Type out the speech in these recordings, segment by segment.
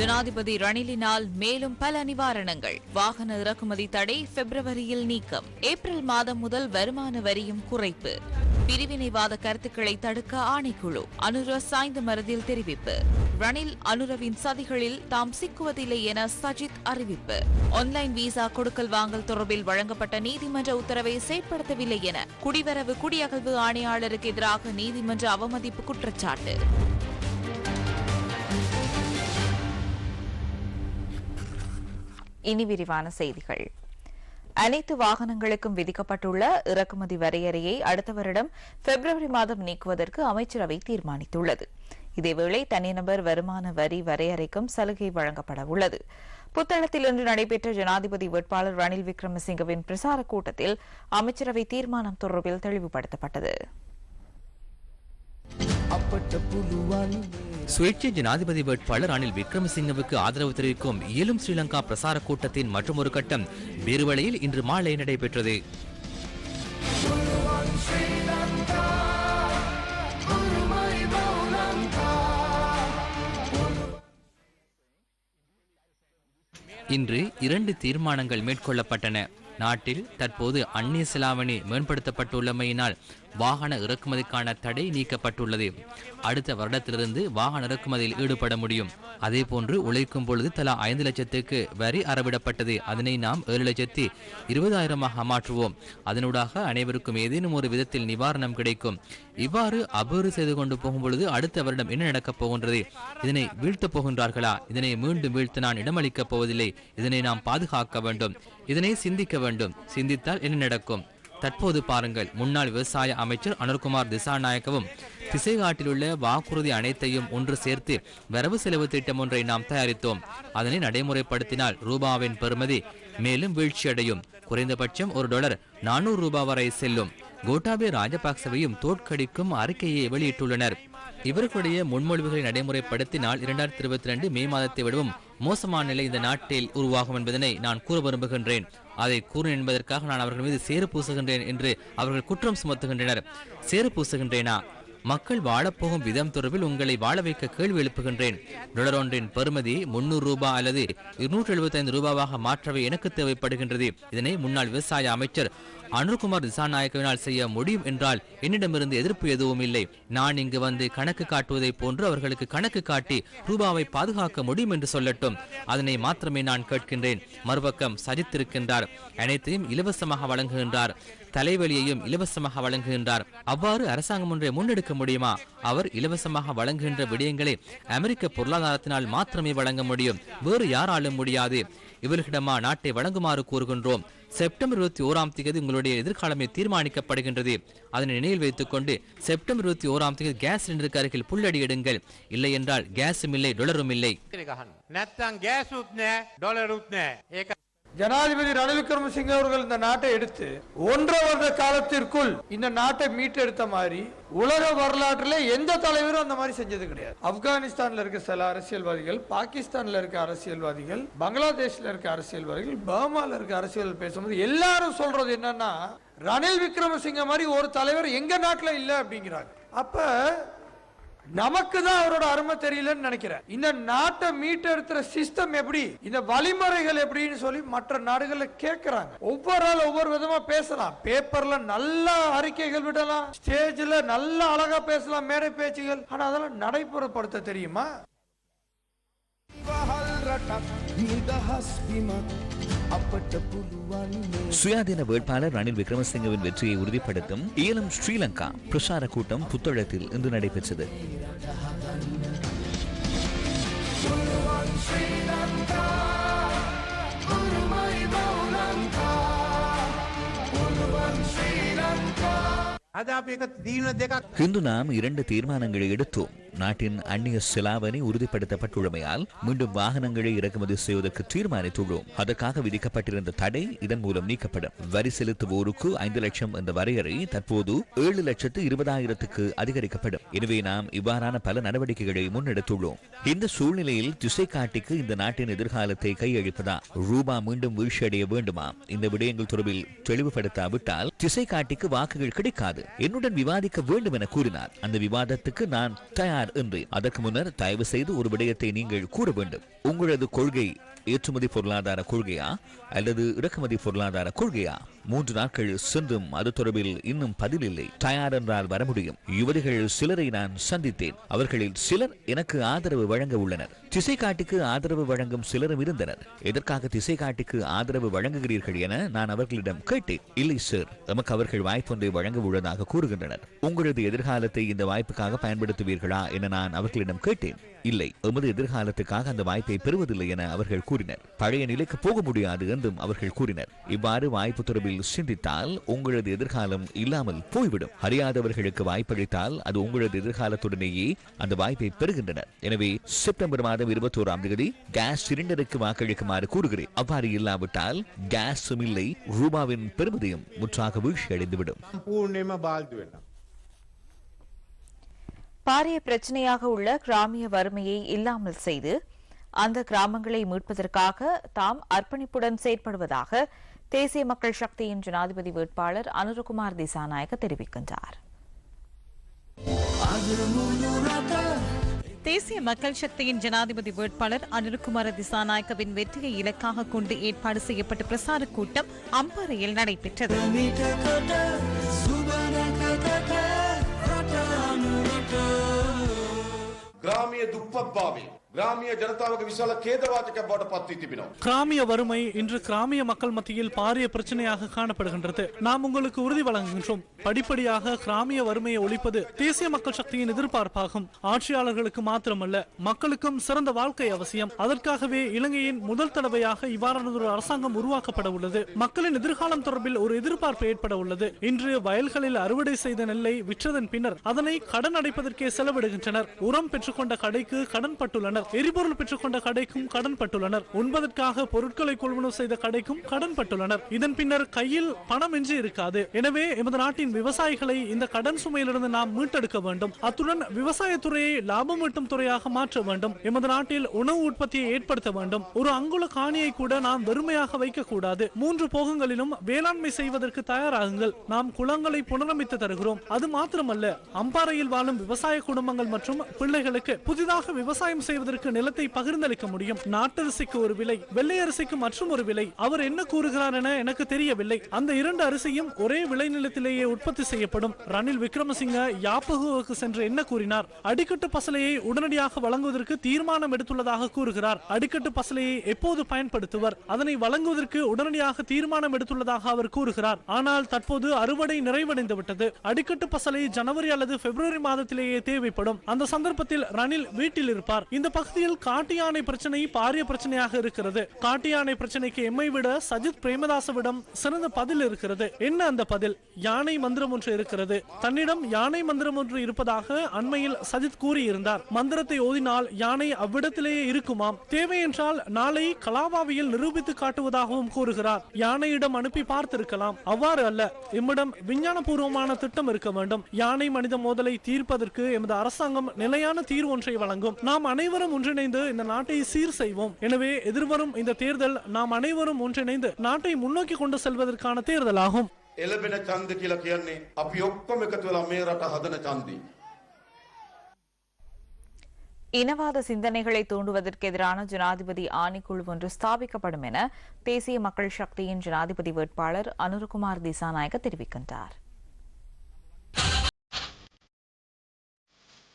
ஜனாதிபதி ரணிலினால் மேலும் பல நிவாரணங்கள். வாகன இறக்குமதி தடை பிப்ரவரியில் நீக்கம். ஏப்ரல் மாதம் முதல் வருமான வரியும் குறைப்பு. பிரிவினைவாத கருத்துக்களை தடுக்க ஆணைக்குழு. அனுர சாய்ந்த மரதில் தெரிவிப்பு. ரணில் அனுரவின் சதிகளில் தாம் சிக்குவதில்லை என சஜித் அறிவிப்பு. ஆன்லைன் விசா கொடுக்கல் வாங்கல் தொடர்பில் வழங்கப்பட்ட நீதிமன்ற உத்தரவை செயற்படுத்தவில்லை என குடிவரவு குடியகழ்வு ஆணையாளருக்கு எதிராக நீதிமன்ற அவமதிப்பு குற்றச்சாட்டு. இனி விரிவான செய்திகள். அனைத்து வாகனங்களுக்கும் விதிக்கப்பட்டுள்ள இறக்குமதி வரையறையை அடுத்த வருடம் பிப்ரவரி மாதம் நீக்குவதற்கு அமைச்சரவை தீர்மானித்துள்ளது. இதேவேளை தனிநபர் வருமான வரி வரையறைக்கும் சலுகை வழங்கப்பட உள்ளது. புத்தளத்தில் இன்று நடைபெற்ற ஜனாதிபதி வேட்பாளர் ரணில் விக்ரமசிங்கவின் பிரசார கூட்டத்தில் அமைச்சரவை தீர்மானம் தொடர்பில் தெளிவுபடுத்தப்பட்டது. சுயேட்சை ஜனாதிபதி வேட்பாளர் ரணில் விக்ரமசிங்கவுக்கு ஆதரவு தெரிவிக்கும் இயலும் ஸ்ரீலங்கா பிரசார கூட்டத்தின் மற்றொரு கட்டம் பேருவளையில் இன்று மாலை நடைபெற்றது. இன்று இரண்டு தீர்மானங்கள் மேற்கொள்ளப்பட்டன. நாட்டில் தற்போது அந்நிய செலாவணி மேம்படுத்தப்பட்டுள்ளமையினால் வாகன இறக்குமதிக்கான தடை நீக்கப்பட்டுள்ளது. அடுத்த வருடத்திலிருந்து வாகன இறக்குமதியில் ஈடுபட முடியும். அதே போன்று உழைக்கும் பொழுது தலா ஐந்து லட்சத்துக்கு வரி அறவிடப்பட்டது. அதனை நாம் ஏழு லட்சத்தி இருபதாயிரமாக மாற்றுவோம். அதனூடாக அனைவருக்கும் ஏதேனும் ஒரு விதத்தில் நிவாரணம் கிடைக்கும். இவ்வாறு அபேறு செய்து கொண்டு போகும் பொழுது அடுத்த வருடம் என்ன நடக்கப் போகின்றது? இதனை வீழ்த்தப் போகின்றார்களா? இதனை மீண்டும் வீழ்த்த நான் இடமளிக்கப் போவதில்லை. இதனை நாம் பாதுகாக்க வேண்டும். இதனை சிந்திக்க வேண்டும். சிந்தித்தால் என்ன நடக்கும்? தற்போது பாருங்கள். முன்னாள் விவசாய அமைச்சர் அனுர்குமார் திசாநாயக்கவும் திசைகாட்டிலுள்ள வாக்குறுதி அனைத்தையும் ஒன்று சேர்த்து வரவு செலவு திட்டம் ஒன்றை நாம் தயாரித்தோம். அதனை நடைமுறைப்படுத்தினால் ரூபாவின் பெறுமதி மேலும் வீழ்ச்சியடையும். குறைந்தபட்சம் ஒரு டாலர் நானூறு ரூபாய் வரை செல்லும். கோட்டாபே ராஜபக்சவையும் தோற்கடிக்கும் அறிக்கையை வெளியிட்டுள்ளனர். இவர்களுடைய முன்மொழிவுகளை நடைமுறைப்படுத்தினால் இரண்டாயிரத்தி இருபத்தி ரெண்டு மே மாதத்தை விடவும் மோசமான நிலை இந்த நாட்டில் உருவாகும் என்பதனை நான் கூற விரும்புகின்றேன். அதை கூறு என்பதற்காக நான் அவர்கள் மீது சேறு பூசுகின்றேன் என்று அவர்கள் குற்றம் சுமத்துகின்றனர். சேறு பூசுகின்றேனா? மக்கள் வாழப்போகும் விதம் தொடர்பில் உங்களை வாழ வைக்க கேள்வி எழுப்புகின்றேன். டாலர் ஒன்றின் பெறுமதி முன்னூறு ரூபாய் அல்லது இருநூற்றி எழுபத்தைந்து ரூபாவாக மாற்றவே எனக்கு தேவைப்படுகின்றது. இதனை முன்னாள் விவசாய அமைச்சர் அனுர்குமார் திசாநாயக்கவினால் செய்ய முடியும் என்றால் என்னிடமிருந்து எதிர்ப்பு எதுவும் இல்லை. நான் இங்கு வந்து கணக்கு காட்டுவதை போன்று அவர்களுக்கு கணக்கு காட்டி ரூபாவை பாதுகாக்க முடியும் என்று சொல்லட்டும். அதனை மாத்திரமே நான் கேட்கின்றேன். மறுபக்கம் சஜித்திருக்கின்றார். அனைத்தையும் இலவசமாக வழங்குகின்றார். தலைவலியையும் இலவசமாக வழங்குகின்றார். அவ்வாறு அரசாங்கம் ஒன்றை முன்னெடுக்க முடியுமா? அவர் இலவசமாக வழங்குகின்ற விடயங்களை அமெரிக்க பொருளாதாரத்தினால் மாத்திரமே வழங்க முடியும். வேறு யாராலும் முடியாது. இவர்களிடமா நாட்டை வழங்குமாறு கூறுகின்றோம். செப்டம்பர் இருபத்தி ஓராம் தேதி உங்களுடைய எதிர்காலமே தீர்மானிக்கப்படுகின்றது. அதனை நினைவில் வைத்துக் கொண்டு செப்டம்பர் இருபத்தி ஓராம் தேதி கேஸ் சிலிண்டருக்கு அருகில் புல்லடி எடுங்கள். இல்லை என்றால் கேஸும் இல்லை டொலரும் இல்லை. ஜனாதிபதி ரணில் விக்ரமசிங்க அவர்கள் இந்த நாட்டை எடுத்து ஒன்றரை வருட காலத்திற்குள் இந்த நாட்டை மீட்டெடுத்த மாதிரி உலக வரலாற்றில் எந்த தலைவரும் அந்த மாதிரி செஞ்சது கிடையாது. ஆப்கானிஸ்தான்ல இருக்க சில அரசியல்வாதிகள் பாகிஸ்தான்ல இருக்க அரசியல்வாதிகள் பங்களாதேஷ்ல இருக்க அரசியல்வாதிகள் பர்மால இருக்க அரசியல் பேசும்போது எல்லாரும் சொல்றது என்னன்னா ரணில் விக்ரமசிங்க மாதிரி ஒரு தலைவர் எங்க நாட்டில் இல்லை அப்படிங்கிறாங்க. அப்ப நமக்கு தான் அவரோட அருமை தெரியலன்னு நினைக்கிறேன். இந்த நாட்டை மீட்டெடுத்துற சிஸ்டம் எப்படி? இந்த வழிமுறைகள் எப்படின்னு சொல்லி மற்ற நாடுகள்ல கேட்கறாங்க ஒவ்வொரு ஆள் ஒவ்வொரு விதமா பேசலாம். பேப்பர்ல நல்ல அறிக்கைகள் விடலாம். ஸ்டேஜ்ல நல்ல அழகா பேசலாம் மேடை பேச்சுகள். ஆனா அதெல்லாம் நடைபுறப்படுத்த தெரியுமா? சுயாதீன வேட்பாளர் ரணில் விக்ரமசிங்கவின் வெற்றியை உறுதிப்படுத்தும் ஈழம் ஸ்ரீலங்கா பிரசார கூட்டம் புத்தளத்தில் இன்று நடைபெற்றது. இன்று நாம் இரண்டு தீர்மானங்களை எடுத்தோம். நாட்டின் அந்நிய செலாவணி உறுதிப்படுத்தப்பட்டுள்ளமையால் மீண்டும் வாகனங்களை இறக்குமதி செய்வதற்கு தீர்மானித்துள்ளோம். அதற்காக விதிக்கப்பட்டிருந்த தடை இதன் மூலம் நீக்கப்படும். வரி செலுத்துவோருக்கு ஐந்து லட்சம் என்ற வரையறை தற்போது ஏழு லட்சத்து இருபதாயிரத்துக்கு அதிகரிக்கப்படும். எனவே நாம் இவ்வாறான பல நடவடிக்கைகளை முன்னெடுத்துள்ளோம். இந்த சூழ்நிலையில் திசை காட்டிக்கு இந்த நாட்டின் எதிர்காலத்தை கையளிப்பதா? ரூபா மீண்டும் வீழ்ச்சியடைய வேண்டுமா? இந்த விடயங்கள் தொடர்பில் தெளிவுபடுத்தாவிட்டால் திசை காட்டிக்கு வாக்குகள் கிடைக்காது. என்னுடன் விவாதிக்க வேண்டும் என கூறினார். அந்த விவாதத்துக்கு நான் தயார் என்றேன். அதற்கு முன்னர் தயவு செய்து ஒரு விடயத்தை நீங்கள் கூற வேண்டும். உங்களது கொள்கை ஏற்றுமதி பொருளாதார கொள்கையா? அல்லது இறக்குமதி பொருளாதார கொள்கையா? மூன்று நாட்கள் சென்றும் அது தொடர்பில் இன்னும் பதில் இல்லை தயார் என்றால் வர முடியும். யுவதிகள் சிலரை நான் சந்தித்தேன். அவர்களில் சிலர் எனக்கு ஆதரவு வழங்க உள்ளனர். திசை காட்டிக்கு ஆதரவு வழங்கும் சிலரும் இருந்தனர். எதற்காக திசை காட்டிக்கு ஆதரவு வழங்குகிறீர்கள் என நான் அவர்களிடம் கேட்டேன். இல்லை சார் நமக்கு அவர்கள் வாய்ப்பொன்றை வழங்க உள்ளதாக கூறுகின்றனர். உங்களது எதிர்காலத்தை இந்த வாய்ப்புக்காக பயன்படுத்துவீர்களா என நான் அவர்களிடம் கேட்டேன். இல்லை எமது எதிர்காலத்துக்காக அந்த வாய்ப்பை பெறுவதில்லை என அவர்கள் கூறினர். பழைய நிலைக்கு போக முடியாது என்றும் அவர்கள் கூறினர். இவ்வாறு வாய்ப்பு தொடர்பில் சிந்தித்தால் உங்களது எதிர்காலம் இல்லாமல் போய்விடும். அறியாதவர்களுக்கு வாய்ப்பளித்தால் அது உங்களது எதிர்காலத்துடனேயே அந்த வாய்ப்பை பெறுகின்றனர். எனவே செப்டம்பர் மாதம் இருபத்தோராம் தேதி கேஸ் சிலிண்டருக்கு வாக்களிக்குமாறு கூறுகிறேன். அவ்வாறு இல்லாவிட்டால் கேஸும் இல்லை ரூபாவின் பெருமதியும் முற்றாக வீழ்ச்சி வாழ்ந்து வேண்டாம். பாரிய பிரச்சனையாக உள்ள கிராமிய வறுமையை இல்லாமல் செய்து அந்த கிராமங்களை மீட்பதற்காக தாம் அர்ப்பணிப்புடன் செயற்படுவதாக தேசிய மக்கள் சக்தியின் ஜனாதிபதி வேட்பாளர் அனுருகுமார் திசாநாயக்க தெரிவிக்கின்றார். தேசிய மக்கள் சக்தியின் ஜனாதிபதி வேட்பாளர் அனுருகுமார திசாநாயக்கவின் வெற்றியை இலக்காக கொண்டு ஏற்பாடு செய்யப்பட்ட பிரசார கூட்டம் அம்பாறையில் நடைபெற்றது. கிராமிய துப்பப்பாவில். கிராமிய வறுமை இன்று கிராமிய மக்கள் மத்தியில் பாரிய பிரச்சனையாக காணப்படுகின்றது. நாம் உங்களுக்கு உறுதி வழங்குகின்றோம். படிப்படியாக கிராமிய வறுமையை ஒழிப்பது தேசிய மக்கள் சக்தியின் எதிர்பார்ப்பாகும். ஆட்சியாளர்களுக்கு மாத்திரமல்ல மக்களுக்கும் சிறந்த வாழ்க்கை அவசியம். அதற்காகவே இலங்கையின் முதல் தடவையாக இவ்வாறான ஒரு அரசாங்கம் உருவாக்கப்பட உள்ளது. மக்களின் எதிர்காலம் தொடர்பில் ஒரு எதிர்பார்ப்பு ஏற்பட உள்ளது. இன்று வயல்களில் அறுவடை செய்த நெல்லை விற்றதன் பின்னர் அதனை கடன் அடைப்பதற்கே செலவிடுகின்றனர். உரம் பெற்றுக்கொண்ட கடைக்கு கடன் பட்டுள்ளனர். எரிபொருள் பெற்றுக்கொண்ட கடைக்கும் கடன் பட்டுள்ளனர். உண்பதற்காக பொருட்களை கொள்வனவு செய்த கடைக்கும் கடன் பட்டுள்ளனர். இதன் பின்னர் கையில் பணம் எஞ்சி இருக்காது. எனவே எமது நாட்டின் விவசாயிகளை இந்த கடன் சுமையிலிருந்து நாம் மீட்டெடுக்க வேண்டும். அத்துடன் விவசாயத்துறையை லாபம் ஈட்டும் துறையாக மாற்ற வேண்டும். எமது நாட்டில் உணவு உற்பத்தியை ஏற்படுத்த வேண்டும். ஒரு அங்குல காணியை கூட நாம் வெறுமையாக வைக்க கூடாது மூன்று போகங்களிலும் வேளாண்மை செய்வதற்கு தயாராகுங்கள். நாம் குளங்களை புனரமைத்து தருகிறோம். அது மாத்திரமல்ல அம்பாறையில் வாழும் விவசாய குடும்பங்கள் மற்றும் பிள்ளைகளுக்கு புதிதாக விவசாயம் செய்வது செய்வதற்கு நிலத்தை பகிர்ந்தளிக்க முடியும். நாட்டரிசிக்கு ஒரு விலை வெள்ளை அரிசிக்கு மற்றும் ஒரு விலை. அவர் என்ன கூறுகிறார் என எனக்கு தெரியவில்லை. அந்த இரண்டு அரிசியும் ஒரே விளை நிலத்திலேயே உற்பத்தி செய்யப்படும். ரணில் விக்ரமசிங்க யாப்பகுவுக்கு சென்று என்ன கூறினார்? அடிக்கட்டு பசலையை உடனடியாக வழங்குவதற்கு தீர்மானம் எடுத்துள்ளதாக கூறுகிறார். அடிக்கட்டு பசலையை எப்போது பயன்படுத்துவர்? அதனை வழங்குவதற்கு உடனடியாக தீர்மானம் எடுத்துள்ளதாக அவர் கூறுகிறார். ஆனால் தற்போது அறுவடை நிறைவடைந்து விட்டது அடிக்கட்டு பசலை ஜனவரி அல்லது பிப்ரவரி மாதத்திலேயே தேவைப்படும். அந்த சந்தர்ப்பத்தில் ரணில் வீட்டில் இருப்பார். இந்த பகுதியில் காட்டு யானை பிரச்சனை பாரிய பிரச்சனையாக இருக்கிறது. காட்டு யானை பிரச்சனைக்கு எம்மை விட சஜித் பிரேமதாசவிடம் சிறந்த பதில் இருக்கிறது. என்ன அந்த பதில்? யானை மந்திரம் ஒன்று இருக்கிறது. தன்னிடம் யானை மந்திரம் ஒன்று இருப்பதாக அண்மையில் சஜித் கூறியிருந்தார். மந்திரத்தை ஓதினால் யானை அவ்விடத்திலேயே இருக்குமாம். தேவை என்றால் நாளை கலாபாவியில் நிரூபித்து காட்டுவதாகவும் கூறுகிறார். யானையிடம் அனுப்பி பார்த்திருக்கலாம். அவ்வாறு அல்ல. எம்மிடம் விஞ்ஞானபூர்வமான திட்டம் இருக்க வேண்டும். யானை மனித மோதலை தீர்ப்பதற்கு எமது அரசாங்கம் நிலையான தீர்வு ஒன்றை வழங்கும். நாம் அனைவரும் ஒன்றிணைந்து இந்த நாட்டை சீர் செய்வோம் எனவே எதிர்வரும் இந்த தேர்தல் நாம் அனைவரும் ஒன்றிணைந்து நாட்டை முன்னோக்கி கொண்டு செல்வதற்கான தேர்தலாகும் එලබෙන චන්ද කියලා කියන්නේ අපි ඔක්කොම එකතු වෙලා මේ රට හදන චන්දී. இனவாத சிந்தனைகளை தூண்டுவதற்கு எதிரான ஜனாதிபதி ஆணைக்குழு ஒன்று ஸ்தாபிக்கப்படும் என தேசிய மக்கள் சக்தியின் ஜனாதிபதி வேட்பாளர் அனுருகுமார் திசாநாயக்க தெரிவிக்கின்றார்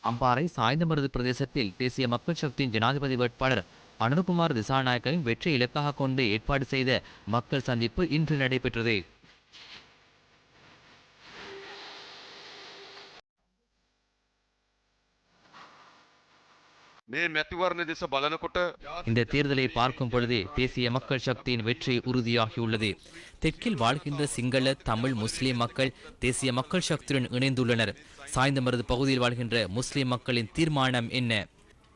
அம்பாறை சாய்ந்தமருது பிரதேசத்தில் தேசிய மக்கள் சக்தியின் ஜனாதிபதி வேட்பாளர் அனுகுமார் திசாநாயக்கவின் வெற்றி இலக்காக கொண்டு ஏற்பாடு செய்த மக்கள் சந்திப்பு இன்று நடைபெற்றது. இந்த தேர்தலை பார்க்கும் பொழுதே தேசிய மக்கள் சக்தியின் வெற்றி உறுதியாகியுள்ளது. தெற்கில் வாழ்கின்ற சிங்கள தமிழ் முஸ்லிம் மக்கள் தேசிய மக்கள் சக்தியுடன் இணைந்துள்ளனர். சாய்ந்தமருது பகுதியில் வாழ்கின்ற முஸ்லிம் மக்களின் தீர்மானம் என்ன?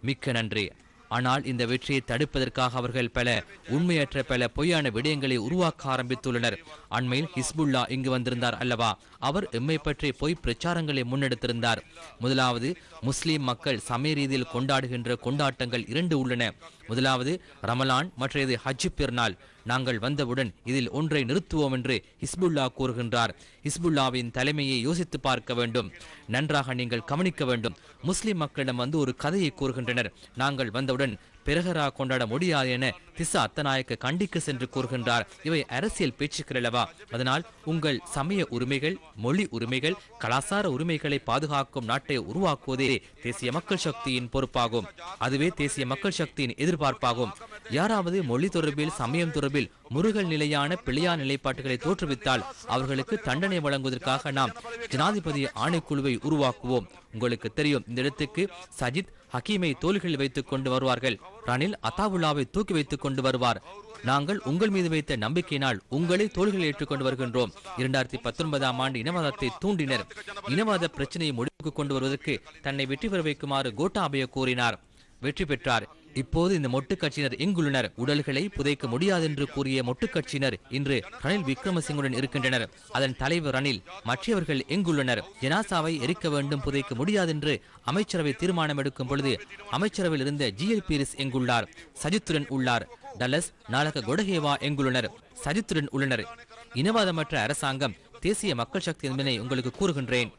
மிக்க நன்றி. ஆனால் இந்த வெற்றியை தடுப்பதற்காக அவர்கள் பல உண்மையற்ற பல பொய்யான விடயங்களை உருவாக்க ஆரம்பித்துள்ளனர். அண்மையில் ஹிஸ்புல்லா இங்கு வந்திருந்தார் அல்லவா? அவர் எம்மை பற்றி பொய் பிரச்சாரங்களை முன்னெடுத்திருந்தார். முதலாவது முஸ்லிம் மக்கள் சமய ரீதியில் கொண்டாடுகின்ற கொண்டாட்டங்கள் இரண்டு உள்ளன. முதலாவது ரமலான் மற்றது ஹஜ் பெருநாள் நாங்கள் வந்தவுடன் இதில் ஒன்றை நிறுத்துவோம் என்று ஹிஸ்புல்லா கூறுகின்றார். ஹிஸ்புல்லாவின் தலைமையை யோசித்து பார்க்க வேண்டும். நன்றாக நீங்கள் கவனிக்க வேண்டும். முஸ்லிம் மக்களிடம் வந்து ஒரு கதையை கூறுகின்றனர். நாங்கள் வந்தவுடன் பெருகரா கொண்டாட முடியாது என திசா அத்தநாயக்க கண்டிக்கு சென்று கூறுகின்றார். இவை அரசியல் பேச்சுக்கள் அல்லவா அதனால் உங்கள் சமய உரிமைகள் மொழி உரிமைகள் கலாசார உரிமைகளை பாதுகாக்கும் நாட்டை உருவாக்குவதே தேசிய மக்கள் சக்தியின் பொறுப்பாகும். அதுவே தேசிய மக்கள் சக்தியின் எதிர்பார்ப்பாகும். யாராவது மொழி தொடர்பில் சமயம் தொடர்பில் முருகல் நிலையான பிழையா நிலைப்பாட்டுகளை தோற்றுவித்தால் அவர்களுக்கு தண்டனை வழங்குவதற்காக நாம் ஜனாதிபதி ஆணைக்குழுவை உருவாக்குவோம். உங்களுக்கு தெரியும் இந்த இடத்துக்கு சஜித் ஹக்கீமை தோள்களில் வைத்துக் கொண்டு வருவார்கள். ரணில் அத்தாவுல்லாவை தூக்கி வைத்துக் கொண்டு வருவார். நாங்கள் உங்கள் மீது வைத்த நம்பிக்கையினால் உங்களை தோள்களில் ஏற்றுக்கொண்டு வருகின்றோம். இரண்டாயிரத்தி பத்தொன்பதாம் ஆண்டு இனவாதத்தை தூண்டினர். இனவாத பிரச்சனையை முடிவுக்கு கொண்டு வருவதற்கு தன்னை வெற்றி பெற வைக்குமாறு கோட்டாபய கூறினார் வெற்றி பெற்றார். இப்போது இந்த மொட்டுக்கட்சியினர் எங்குள்ளனர் உடல்களை புதைக்க முடியாது என்று கூறிய மொட்டுக்கட்சியினர் இன்று ரணில் விக்ரமசிங்குடன் இருக்கின்றனர். அதன் தலைவர் ரணில் மற்றவர்கள் எங்குள்ளனர் ஜனாசாவை எரிக்க வேண்டும் புதைக்க முடியாது என்று அமைச்சரவை தீர்மானம் எடுக்கும் பொழுது அமைச்சரவையில் இருந்த ஜிஎல் பீரிஸ் எங்குள்ளார் சஜித்துடன் உள்ளார். டலஸ் நாளக கொடகேவா எங்குள்ளனர் சஜித்துடன் உள்ளனர். இனவாதமற்ற அரசாங்கம் தேசிய மக்கள் சக்தி என்பதை உங்களுக்கு கூறுகின்றேன்.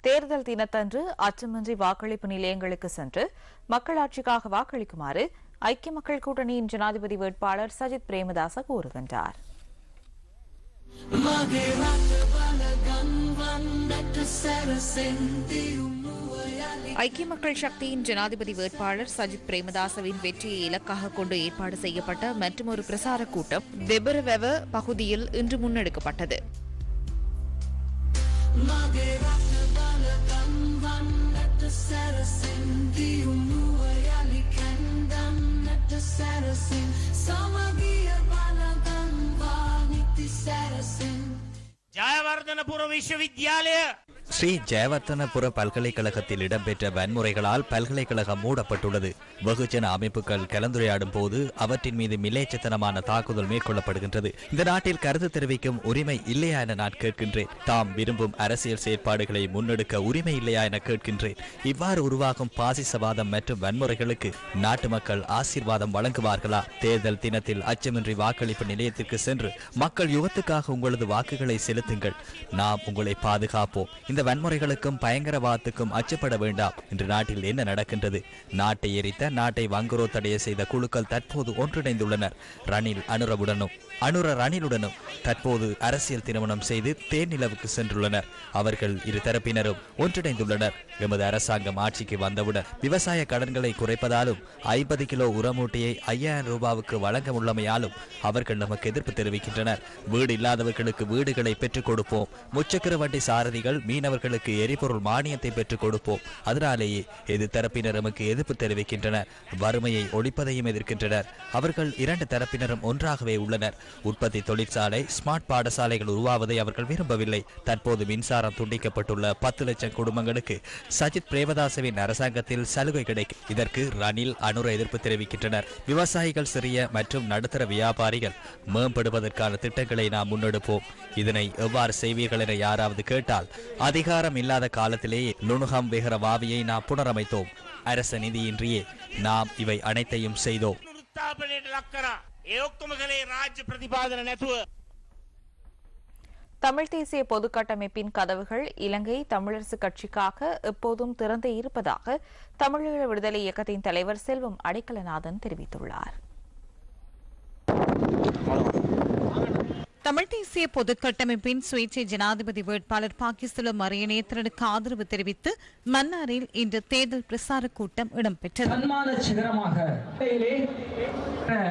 தேர்தல் தினத்தன்று அச்சமின்றி வாக்களிப்பு நிலையங்களுக்கு சென்று மக்களாட்சிக்காக வாக்களிக்குமாறு ஐக்கிய மக்கள் கூட்டணியின் ஜனாதிபதி வேட்பாளர் சஜித் பிரேமதாச கூறுகின்றார். ஐக்கிய மக்கள் சக்தியின் ஜனாதிபதி வேட்பாளர் சஜித் பிரேமதாசவின் வெற்றியை இலக்காக கொண்டு ஏற்பாடு செய்யப்பட்ட மற்றொரு பிரசார கூட்டம் வெபரவெவ பகுதியில் இன்று முன்னெடுக்கப்பட்டது. විශ්වවිද්‍යාලය ஸ்ரீ ஜெயவர்த்தனபுர பல்கலைக்கழகத்தில் இடம்பெற்ற வன்முறைகளால் பல்கலைக்கழகம் மூடப்பட்டுள்ளது. வெகுஜன அமைப்புகள் கலந்துரையாடும் போது அவற்றின் மீது மிலேச்சத்தனமான தாக்குதல் மேற்கொள்ளப்படுகின்றது. இந்த நாட்டில் கருத்து தெரிவிக்கும் உரிமை இல்லையா என நான் கேட்கின்றேன். தாம் விரும்பும் அரசியல் செயற்பாடுகளை முன்னெடுக்க உரிமை இல்லையா என கேட்கின்றேன். இவ்வாறு உருவாகும் பாசிசவாதம் மற்றும் வன்முறைகளுக்கு நாட்டு மக்கள் ஆசீர்வாதம் வழங்குவார்களா? தேர்தல் தினத்தில் அச்சமின்றி வாக்களிப்பு நிலையத்திற்கு சென்று மக்கள் யுகத்துக்காக உங்களது வாக்குகளை செலுத்துங்கள். நாம் உங்களை பாதுகாப்போம். இந்த வன்முறைகளுக்கும் பயங்கரவாதத்துக்கும் அச்சப்பட வேண்டாம். இன்று நாட்டில் என்ன நடக்கின்றது? நாட்டை எரித்த நாட்டை வங்குரோ தடைய செய்த குழுக்கள் தற்போது ஒன்றிணைந்துள்ளனர். ரணில் அனுரவுடனும் அனுர ரணிலுடனும் தற்போது அரசியல் திருமணம் செய்து தேர்நிலவுக்கு சென்றுள்ளனர். அவர்கள் இரு தரப்பினரும் ஒன்றிணைந்துள்ளனர். எமது அரசாங்கம் ஆட்சிக்கு வந்தவுடன் விவசாய கடன்களை குறைப்பதாலும் ஐம்பது கிலோ உரமூட்டையை ஐயாயிரம் ரூபாவுக்கு வழங்க உள்ளமையாலும் அவர்கள் நமக்கு எதிர்ப்பு தெரிவிக்கின்றனர். வீடு இல்லாதவர்களுக்கு வீடுகளை பெற்றுக் கொடுப்போம். முச்சக்கர வண்டி சாரதிகள் மீனவர்கள் அவர்களுக்கு எரிபொருள் மானியத்தை பெற்றுக் கொடுப்போம். அதனாலேயே எது தரப்பினர் நமக்கு எதிர்ப்பு தெரிவிக்கின்றனர். வறுமையை ஒழிப்பதையும் எதிர்க்கின்றனர். அவர்கள் இரண்டு தரப்பினரும் ஒன்றாகவே உள்ளனர். உற்பத்தி தொழிற்சாலை ஸ்மார்ட் பாடசாலைகள் உருவாவதை அவர்கள் விரும்பவில்லை. தற்போது மின்சாரம் துண்டிக்கப்பட்டுள்ள பத்து லட்சம் குடும்பங்களுக்கு சஜித் பிரேமதாசவின் அரசாங்கத்தில் சலுகை கிடைக்கும் இதற்கு ரணில் அனுர எதிர்ப்பு தெரிவிக்கின்றனர். விவசாயிகள் சிறிய மற்றும் நடுத்தர வியாபாரிகள் மேம்படுவதற்கான திட்டங்களை நாம் முன்னெடுப்போம். இதனை எவ்வாறு செய்வீர்கள் என யாராவது கேட்டால் அதிக அதிகாரம் இல்லாத காலத்திலேயே லுணுகாம் வெகர வாவியை நாம் புனரமைத்தோம். அரச நிதியின்றியே நாம் இவை அனைத்தையும் செய்தோம். தமிழ் தேசிய பொதுக்கட்டமைப்பின் கதவுகள் இலங்கை தமிழரசு கட்சிக்காக எப்போதும் திறந்து இருப்பதாக தமிழீழ விடுதலை இயக்கத்தின் தலைவர் செல்வம் அடிக்கலநாதன் தெரிவித்துள்ளார். தமிழ் தேசிய பொதுக்கட்டமைப்பின் சுயேட்சை ஜனாதிபதி வேட்பாளர் பாகிஸ்துல மரியநேத்திரனுக்கு ஆதரவு தெரிவித்து மன்னாரில் இன்று தேர்தல் பிரசார கூட்டம் இடம்பெற்றது.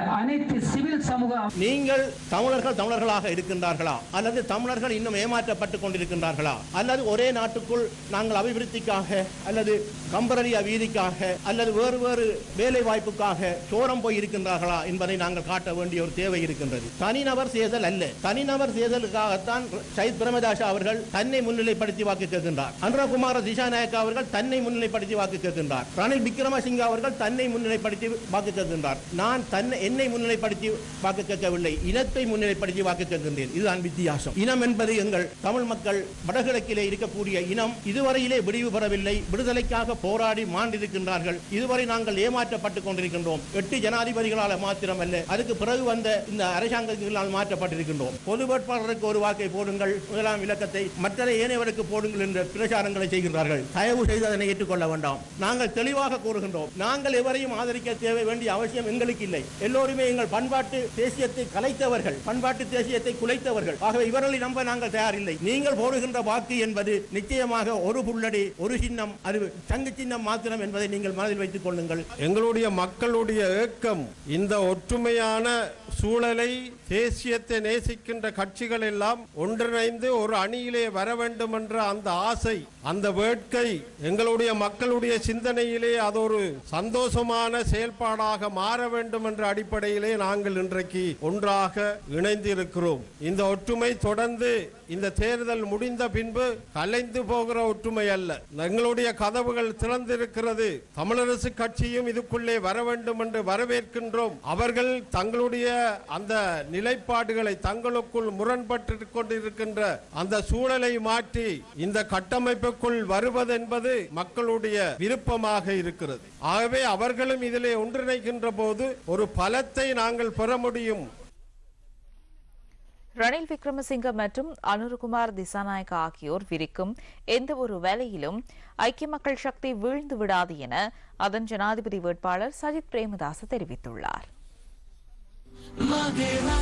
அனைத்து சிவில் சமூக நீங்கள் தமிழர்கள் தமிழர்களாக இருக்கின்றார்களா? அல்லது தமிழர்கள் இன்னும் ஏமாற்றப்பட்டுக் கொண்டிருக்கின்றார்களா? அல்லது ஒரே நாட்டுக்குள் நாங்கள் அபிவிருத்திக்காக அல்லது கம்பரலி அபீதிக்காக அல்லது வேறு வேறு வேலை வாய்ப்புக்காக சோரம் போய் இருக்கின்றார்களா என்பதை நாங்கள் காட்ட வேண்டிய ஒரு தேவை இருக்கின்றது. தனிநபர் தேர்தல் அல்ல. தனிநபர் தேர்தலுக்காகத்தான் சயித் பிரமதாஷா அவர்கள் தன்னை முன்னிலைப்படுத்தி வாக்கு கேட்கின்றார். அனுரகுமார திசாநாயக்கா அவர்கள் தன்னை முன்னிலைப்படுத்தி வாக்கு கேட்கின்றார். ரணில் விக்ரமசிங்க அவர்கள் தன்னை முன்னிலைப்படுத்தி வாக்கு கேட்கின்றார். நான் தன்னை என்னை முன்னிலைப்படுத்தி வாக்கு கேட்கவில்லை. இனத்தை முன்னிலைப்படுத்தி வாக்கு கேட்கின்றேன். இதுதான் வித்தியாசம். இனம் என்பது எங்கள் தமிழ் மக்கள் வடகிழக்கிலே இருக்கக்கூடிய இனம். இதுவரையிலே விடிவு பெறவில்லை. விடுதலைக்காக போராடி மாண்டிருக்கின்றார்கள். இதுவரை நாங்கள் ஏமாற்றப்பட்டுக் கொண்டிருக்கின்றோம். எட்டு ஜனாதிபதிகளால் மாத்திரமல்ல. அதுக்கு பிறகு வந்த இந்த அரசாங்கங்களால் மாற்றப்பட்டிருக்கின்றோம். பொது வேட்பாளருக்கு ஒரு வாக்கை போடுங்கள். முதலாம் இலக்கத்தை மற்ற ஏனையவருக்கு போடுங்கள் என்ற பிரச்சாரங்களை செய்கின்றார்கள். தயவு செய்து அதனை ஏற்றுக்கொள்ள வேண்டாம். நாங்கள் தெளிவாக கூறுகின்றோம். நாங்கள் எவரையும் ஆதரிக்க தேவை வேண்டிய அவசியம் எங்களுக்கு இல்லை. எல்லோருமே எங்கள் பண்பாட்டு தேசியத்தை கலைத்தவர்கள். பண்பாட்டு தேசியத்தை குலைத்தவர்கள். ஆகவே இவர்களை நம்ப நாங்கள் தயாரில்லை. நீங்கள் போடுகின்ற வாக்கு என்பது நிச்சயமாக ஒரு புள்ளடி ஒரு சின்னம் அது சங்கு சின்னம் மாத்திரம் என்பதை நீங்கள் மனதில் வைத்துக் கொள்ளுங்கள். எங்களுடைய மக்களுடைய ஏக்கம் இந்த ஒற்றுமையான சூழலை தேசியத்தை நேசிக்கின்ற கட்சிகள் எல்லாம் ஒன்றிணைந்து ஒரு அணியிலே வர வேண்டும் என்ற அந்த ஆசை அந்த வேட்கை எங்களுடைய மக்களுடைய சிந்தனையிலே அது ஒரு சந்தோஷமான செயல்பாடாக மாற வேண்டும் என்ற அடிப்படையிலே நாங்கள் இன்றைக்கு ஒன்றாக இணைந்திருக்கிறோம். இந்த ஒற்றுமை தொடர்ந்து இந்த தேர்தல் முடிந்த பின்பு கலைந்து போகிற ஒற்றுமை அல்ல. எங்களுடைய கதவுகள் திறந்திருக்கிறது. தமிழரசு கட்சியும் இதுக்குள்ளே வர வேண்டும் என்று வரவேற்கின்றோம். அவர்கள் தங்களுடைய அந்த நிலைப்பாடுகளை தங்களுக்குள் முரண்பட்டு கொண்டிருக்கின்ற அந்த சூழலை மாற்றி இந்த கட்டமைப்புக்குள் வருவது என்பது மக்களுடைய விருப்பமாக இருக்கிறது. ஆகவே அவர்களும் இதிலே ஒன்றிணைக்கின்ற போது ஒரு பலத்தை நாங்கள் பெற முடியும். ரணில் விக்ரமசிங்க மற்றும் அனுருகுமார் திசாநாயக்க ஆகியோர் விரிக்கும் எந்த ஒரு வேலையிலும் ஐக்கிய மக்கள் சக்தி வீழ்ந்து விடாது என அதன் ஜனாதிபதி வேட்பாளர் சஜித் பிரேமதாஸ் தெரிவித்துள்ளார். Mage